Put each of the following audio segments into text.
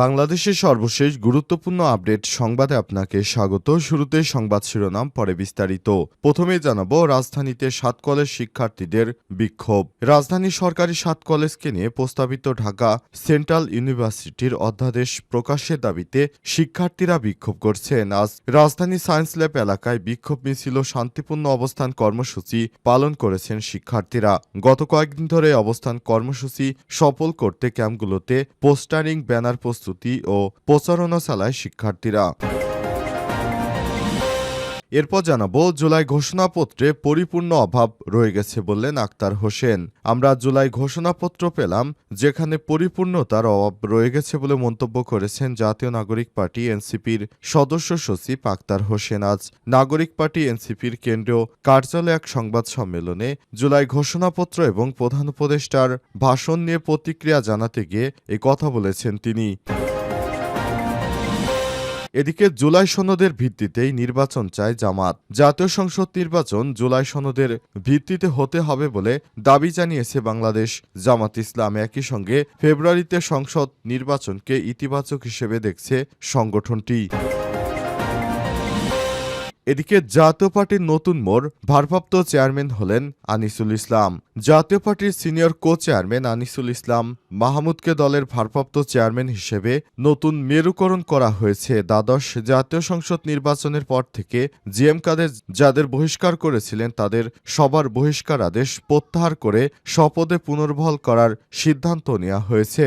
বাংলাদেশের সর্বশেষ গুরুত্বপূর্ণ আপডেট সংবাদে আপনাকে স্বাগত। শুরুতে সংবাদ শিরোনাম, পরে বিস্তারিত। প্রথমে জানাব, রাজধানীতে সাত কলেজ শিক্ষার্থীদের বিক্ষোভ। রাজধানী সরকারি সাত কলেজকে নিয়ে প্রস্তাবিত ঢাকা সেন্ট্রাল ইউনিভার্সিটির অধ্যাদেশ প্রকাশের দাবিতে শিক্ষার্থীরা বিক্ষোভ করছেন। আজ রাজধানী সায়েন্স ল্যাব এলাকায় বিক্ষোভ মিছিল শান্তিপূর্ণ অবস্থান কর্মসূচি পালন করেছেন শিক্ষার্থীরা। গত কয়েকদিন ধরে অবস্থান কর্মসূচি সফল করতে ক্যাম্পগুলোতে পোস্টারিং, ব্যানার প্রস্তুতি ও প্রচারণা চালায় শিক্ষার্থীরা। এরপর জানাব, জুলাই ঘোষণাপত্রে পরিপূর্ণ অভাব রয়ে গেছে বললেন আক্তার হোসেন। আমরা জুলাই ঘোষণাপত্র পেলাম, যেখানে পরিপূর্ণতার অভাব রয়ে গেছে বলে মন্তব্য করেছেন জাতীয় নাগরিক পার্টি এনসিপির সদস্য সচিব আক্তার হোসেন আজ। নাগরিক পার্টি এনসিপির কেন্দ্রীয় কার্যালয়ে এক সংবাদ সম্মেলনে জুলাই ঘোষণাপত্র এবং প্রধান উপদেষ্টার ভাষণ নিয়ে প্রতিক্রিয়া জানাতে গিয়ে এ কথা বলেছেন তিনি। এদিকে জুলাই সনদের ভিত্তিতেই নির্বাচন চায় জামাত। জাতীয় সংসদ নির্বাচন জুলাই সনদের ভিত্তিতে হতে হবে বলে দাবি জানিয়েছে বাংলাদেশ জামাত ইসলাম। একই সঙ্গে ফেব্রুয়ারিতে সংসদ নির্বাচনকে ইতিবাচক হিসেবে দেখছে সংগঠনটি। এদিকে জাতীয় পার্টির নতুন মোড় ভারপ্রাপ্ত চেয়ারম্যান হলেন আনিসুল ইসলাম। জাতীয় পার্টির senior co chairman Anisul Islam মাহমুদকে দলের ভারপ্রাপ্ত চেয়ারম্যান হিসেবে নতুন মেরুকরণ করা হয়েছে। দ্বাদশ জাতীয় সংসদ নির্বাচনের পর থেকে জিএম কাদের যাদের বহিষ্কার করেছিলেন, তাদের সবার বহিষ্কার আদেশ প্রত্যাহার করে শপথে পুনর্বহল করার সিদ্ধান্ত নেওয়া হয়েছে।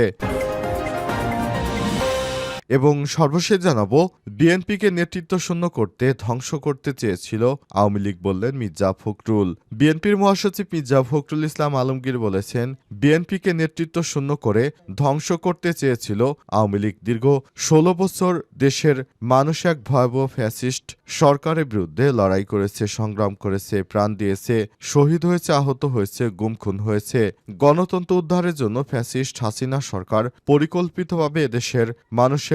এবং সর্বশেষ জানাব, বিএনপিকে নেতৃত্ব শূন্য করতে ধ্বংস করতে চেয়েছিল আওয়ামী লীগ বললেন মির্জা ফখরুল। বিএনপির মহাসচিব মির্জা ফখরুল ইসলাম আলমগীর বলেছেন, বিএনপিকে নেতৃত্ব শূন্য করে ধ্বংস করতে চেয়েছিল আওয়ামী লীগ দীর্ঘ ষোলো বছর দেশের মানুষ এক ভয়াবহ ফ্যাসিস্ট সরকারের বিরুদ্ধে লড়াই করেছে, সংগ্রাম করেছে, প্রাণ দিয়েছে, শহীদ হয়েছে, আহত হয়েছে গুম খুন হয়েছে। গণতন্ত্র উদ্ধারের জন্য ফ্যাসিস্ট হাসিনা সরকার পরিকল্পিতভাবে এদেশের মানুষের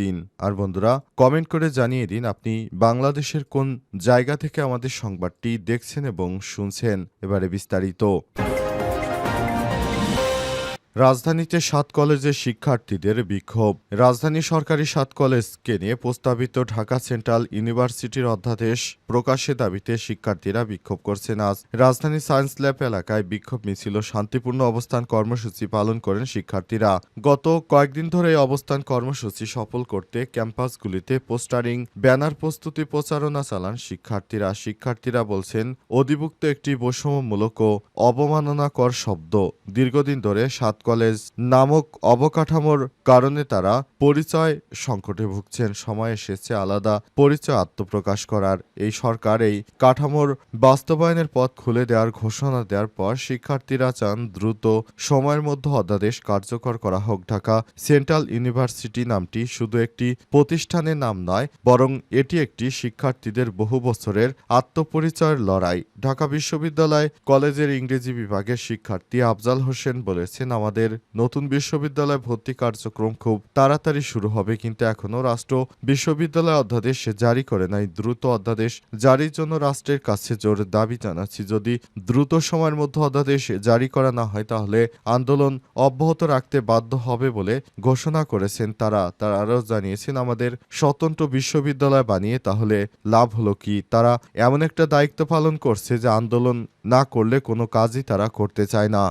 দিন। আর বন্ধুরা কমেন্ট করে জানিয়ে দিন আপনি বাংলাদেশের কোন জায়গা থেকে আমাদের সংবাদটি দেখছেন এবং শুনছেন। এবারে বিস্তারিত। রাজধানীতে সাত কলেজের শিক্ষার্থীদের বিক্ষোভ। রাজধানী সরকারি সাত কলেজকে নিয়ে প্রস্তাবিত ঢাকা সেন্ট্রাল ইউনিভার্সিটির অধ্যাদেশ প্রকাশের দাবিতে শিক্ষার্থীরা বিক্ষোভ করছেন আজ। রাজধানী সায়েন্স ল্যাব এলাকায় বিক্ষোভ মিছিল শান্তিপূর্ণ অবস্থান কর্মসূচি পালন করেন শিক্ষার্থীরা। গত কয়েকদিন ধরে এই অবস্থান কর্মসূচি সফল করতে ক্যাম্পাসগুলিতে পোস্টারিং, ব্যানার প্রস্তুতি প্রচারণা চালান শিক্ষার্থীরা। শিক্ষার্থীরা বলছেন, অধিভুক্ত একটি বৈষম্যমূলক ও অবমাননাকর শব্দ। দীর্ঘদিন ধরে সাত কলেজ নামক অবকাঠামোর কারণে তারা পরিচয় সংকটে ভুগছেন। সময় এসেছে আলাদা পরিচয় আত্মপ্রকাশ করার। এই সরকার এই কাঠামোর বাস্তবায়নের পথ খুলে দেওয়ার ঘোষণা দেওয়ার পর শিক্ষার্থীরা চান দ্রুত সময়ের মধ্যে অধ্যাদেশ কার্যকর করা হোক। ঢাকা সেন্ট্রাল ইউনিভার্সিটি নামটি শুধু একটি প্রতিষ্ঠানের নাম নয়, বরং এটি একটি শিক্ষার্থীদের বহু বছরের আত্মপরিচয়ের লড়াই। ঢাকা বিশ্ববিদ্যালয় কলেজের ইংরেজি বিভাগের শিক্ষার্থী আফজাল হোসেন বলেছেন, আমাদের নতুন বিশ্ববিদ্যালয় ভর্তি কার্যক্রম খুব তাড়াতাড়ি শুরু হবে, কিন্তু এখনও রাষ্ট্র বিশ্ববিদ্যালয় অধ্যাদেশ জারি করে নাই। দ্রুত অধ্যাদেশ জারির জন্য রাষ্ট্রের কাছে জোর দাবি জানাচ্ছি। যদি দ্রুত সময়ের মধ্যে অধ্যাদেশ জারি করা না হয়, তাহলে আন্দোলন অব্যাহত রাখতে বাধ্য হবে বলে ঘোষণা করেছেন তারা। তারা আরও জানিয়েছেন, আমাদের স্বতন্ত্র বিশ্ববিদ্যালয় বানিয়ে তাহলে লাভ হলো কি? তারা এমন একটা দায়িত্ব পালন করছে যে আন্দোলন না করলে কোনো কাজই তারা করতে চায় না।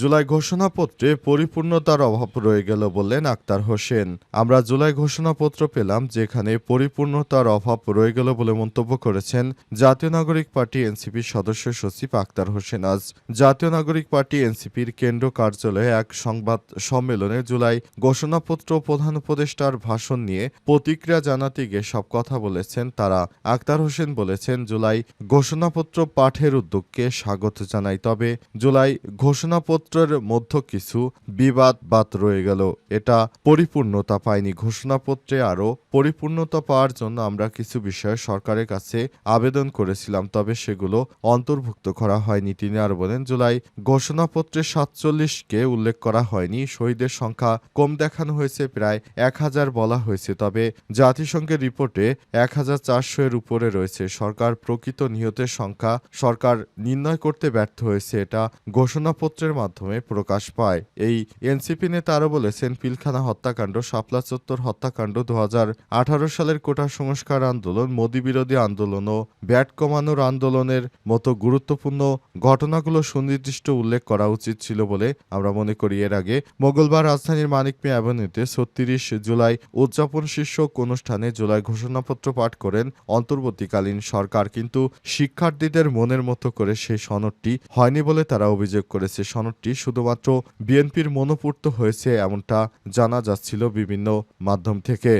জুলাই ঘোষণাপত্রে পরিপূর্ণতার অভাব রয়ে গেল বললেন আক্তার হোসেন। আমরা জুলাই ঘোষণাপত্র পেলাম যেখানে পরিপূর্ণতার অভাব রয়ে গেল বলে মন্তব্য করেছেন জাতীয় নাগরিক পার্টি এনসিপির সদস্য সচিব আক্তার হোসেন আজ। জাতীয় নাগরিক পার্টি এনসিপির কেন্দ্র কার্যালয়ে এক সংবাদ সম্মেলনে জুলাই ঘোষণাপত্র প্রধান উপদেষ্টার ভাষণ নিয়ে প্রতিক্রিয়া জানাতে গিয়ে সব কথা বলেছেন তারা। আক্তার হোসেন বলেছেন, জুলাই ঘোষণাপত্র পাঠের উদ্যোগকে স্বাগত জানাই, তবে জুলাই ঘোষণাপত্রের মধ্যে কিছু বিবাদ বাদ রয়ে গেল। এটা পরিপূর্ণতা পায়নি। ঘোষণাপত্রে আরও পরিপূর্ণতা পাওয়ার জন্য আমরা কিছু বিষয়ে সরকারের কাছে আবেদন করেছিলাম, তবে সেগুলো অন্তর্ভুক্ত করা হয়নি। তিনি আর বলেন, জুলাই ঘোষণাপত্রে সাতচল্লিশকে উল্লেখ করা হয়নি। শহীদের সংখ্যা কম দেখানো হয়েছে, প্রায় এক হাজার বলা হয়েছে, তবে জাতিসংঘের রিপোর্টে এক হাজার চারশো এর উপরে রয়েছে। সরকার প্রকৃত নিহতের সংখ্যা সরকার নির্ণয় করতে ব্যর্থ হয়েছে, এটা ঘোষণাপত্রের মাধ্যমে প্রকাশ পায়। এই এনসিপি নেতা আরও বলেছেন, পিলখানা হত্যাকাণ্ড, শাপলা চত্বর হত্যাকাণ্ড দু সালের কোটা সংস্কার আন্দোলন, মোদী বিরোধী আন্দোলন ও ব্যাট কমানোর আন্দোলনের মতো গুরুত্বপূর্ণ ঘটনাগুলো সুনির্দিষ্ট উল্লেখ করা উচিত ছিল বলে আমরা মনে করি। এর আগে মঙ্গলবার রাজধানীর মানিক মিয়া অ্যাভিনিউতে ছত্রিশ জুলাই উদযাপন শীর্ষক অনুষ্ঠানে জুলাই ঘোষণাপত্র পাঠ করেন অন্তর্বর্তীকালীন সরকার। কিন্তু শিক্ষার্থীদের মনের মতো করে সেই সনদটি হয়নি বলে তারা অভিযোগ করেছে। সনদটি শুধুমাত্র বিএনপির মনোপূর্ত হয়েছে এমনটা জানা যাচ্ছিল বিভিন্ন মাধ্যম থেকে।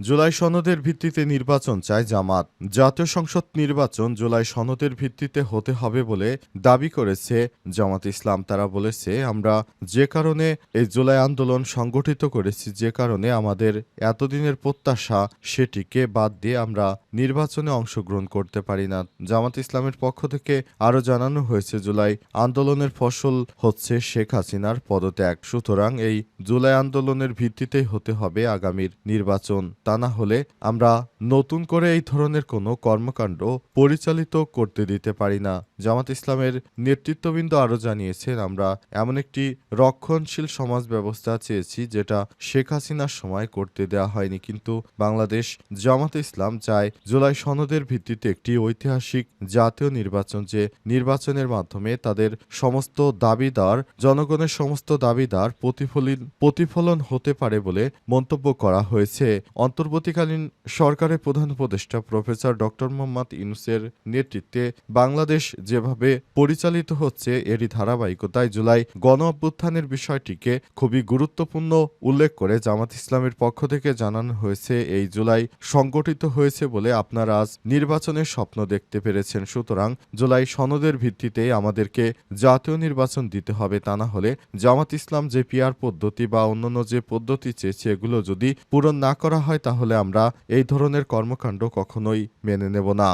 জুলাই সনদের ভিত্তিতে নির্বাচন চায় জামাত। জাতীয় সংসদ নির্বাচন জুলাই সনদের ভিত্তিতে হতে হবে বলে দাবি করেছে জামাত ইসলাম। তারা বলেছে, আমরা যে কারণে এই জুলাই আন্দোলন সংগঠিত করেছি, যে কারণে আমাদের এতদিনের প্রত্যাশা সেটিকে বাদ দিয়ে আমরা নির্বাচনে অংশগ্রহণ করতে পারি না। জামাত ইসলামের পক্ষ থেকে আরও জানানো হয়েছে, জুলাই আন্দোলনের ফসল হচ্ছে শেখ হাসিনার পদত্যাগ। সুতরাং এই জুলাই আন্দোলনের ভিত্তিতেই হতে হবে আগামীর নির্বাচন। তা না হলে আমরা নতুন করে এই ধরনের কোনো কর্মকাণ্ড পরিচালিত করতে দিতে পারি না। জামাত ইসলামের নেতৃত্ববৃন্দ আরও জানিয়েছেন, আমরা এমন একটি রক্ষণশীল সমাজ ব্যবস্থা চেয়েছি যেটা শেখ হাসিনার সময় করতে দেওয়া হয়নি। কিন্তু বাংলাদেশ জামাত ইসলাম চায় জুলাই সনদের ভিত্তিতে একটি ঐতিহাসিক জাতীয় নির্বাচন যে নির্বাচনের মাধ্যমে তাদের সমস্ত দাবিদার, জনগণের সমস্ত দাবিদার প্রতিফলিত প্রতিফলন হতে পারে বলে মন্তব্য করা হয়েছে। অন্তর্বর্তীকালীন সরকারের প্রধান উপদেষ্টা প্রফেসর ডক্টর মোহাম্মদ ইউনুসের নেতৃত্বে বাংলাদেশ যেভাবে পরিচালিত হচ্ছে, এরই ধারাবাহিকতায় জুলাই গণ অভ্যুত্থানের বিষয়টিকে খুবই গুরুত্বপূর্ণ উল্লেখ করে জামাত ইসলামের পক্ষ থেকে জানানো হয়েছে, এই জুলাই সংগঠিত হয়েছে বলে আপনারা আজ নির্বাচনের স্বপ্ন দেখতে পেরেছেন। সুতরাং জুলাই সনদের ভিত্তিতে আমাদেরকে জাতীয় নির্বাচন দিতে হবে, তা না হলে জামাত ইসলাম যে পিয়ার পদ্ধতি বা অন্যান্য যে পদ্ধতি চেয়েছে, এগুলো যদি পূরণ না করা হয় তাহলে আমরা এই ধরনের কর্মকাণ্ড কখনোই মেনে নেব না।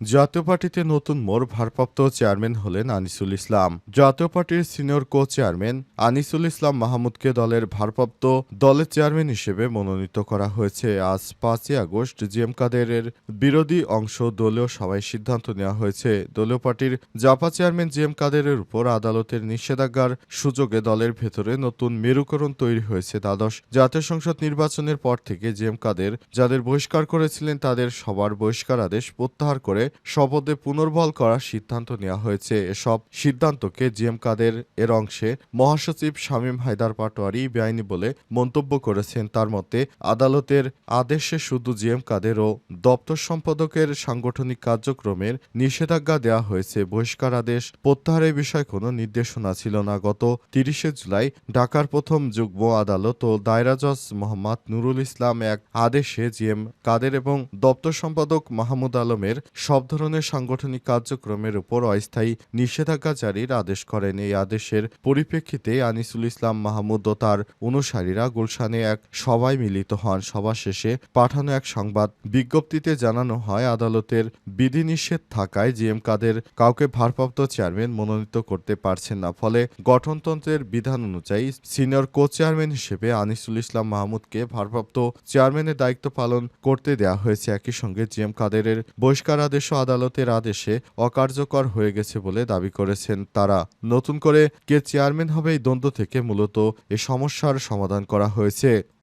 জাতীয় পার্টিতে নতুন মোড় ভারপ্রাপ্ত চেয়ারম্যান হলেন আনিসুল ইসলাম। জাতীয় পার্টির senior co chairman Anisul Islam মাহমুদকে দলের ভারপ্রাপ্ত দলের চেয়ারম্যান হিসেবে মনোনীত করা হয়েছে। আজ পাঁচই আগস্ট জিএম কাদেরের বিরোধী অংশ দলীয় সভায় সিদ্ধান্ত নেওয়া হয়েছে। দলীয় পার্টির জাপা চেয়ারম্যান জিএম কাদেরের উপর আদালতের নিষেধাজ্ঞার সুযোগে দলের ভেতরে নতুন মেরুকরণ তৈরি হয়েছে দ্বাদশ। জাতীয় সংসদ নির্বাচনের পর থেকে জিএম কাদের যাদের বহিষ্কার করেছিলেন তাদের সবার বহিষ্কার আদেশ প্রত্যাহার করে শপথে পুনর্বল করার সিদ্ধান্ত নেওয়া হয়েছে। এসব সিদ্ধান্তকে জিএম কাদের এর অংশে মহাসচিব শামীম হায়দার পাটোয়ারি বেআইনি বলে মন্তব্য করেছেন। তার মতে, আদালতের আদেশে শুধু জিএম কাদের ও দপ্তর সম্পাদকের সাংগঠনিক কার্যক্রমের নিষেধাজ্ঞা দেওয়া হয়েছে। বহিষ্কার আদেশ প্রত্যাহারের বিষয়ে কোনো নির্দেশনা ছিল না। গত তিরিশে জুলাই ঢাকার প্রথম যুগ্ম আদালত ও দায়রা জজ মোহাম্মদ নুরুল ইসলাম এক আদেশে জিএম কাদের এবং দপ্তর সম্পাদক মাহমুদ আলমের সব ধরনের সাংগঠনিক কার্যক্রমের উপর অস্থায়ী নিষেধাজ্ঞা জারির আদেশ করেন। এই আদেশের পরিপ্রেক্ষিতে আনিসুল ইসলাম মাহমুদ ও তার অনুসারীরা গুলশানে এক সভায় মিলিত হন। সভা শেষে পাঠানো এক সংবাদ বিজ্ঞপ্তিতে জানানো হয়, আদালতের বিধিনিষেধ থাকায় জিএম কাদের কাউকে ভারপ্রাপ্ত চেয়ারম্যান মনোনীত করতে পারছেন না। ফলে গঠনতন্ত্রের বিধান অনুযায়ী সিনিয়র কো চেয়ারম্যান হিসেবে আনিসুল ইসলাম মাহমুদকে ভারপ্রাপ্ত চেয়ারম্যানের দায়িত্ব পালন করতে দেয়া হয়েছে। একই সঙ্গে জিএম কাদেরের বহিষ্কার আদেশ আদালতের আদেশে অকার্যকর হয়ে গেছে বলে দাবি করেছেন তারা। নতুন করে কে চেয়ারম্যান হবে এই দ্বন্দ্ব থেকে মূলত এ সমস্যার সমাধান করা হয়েছে।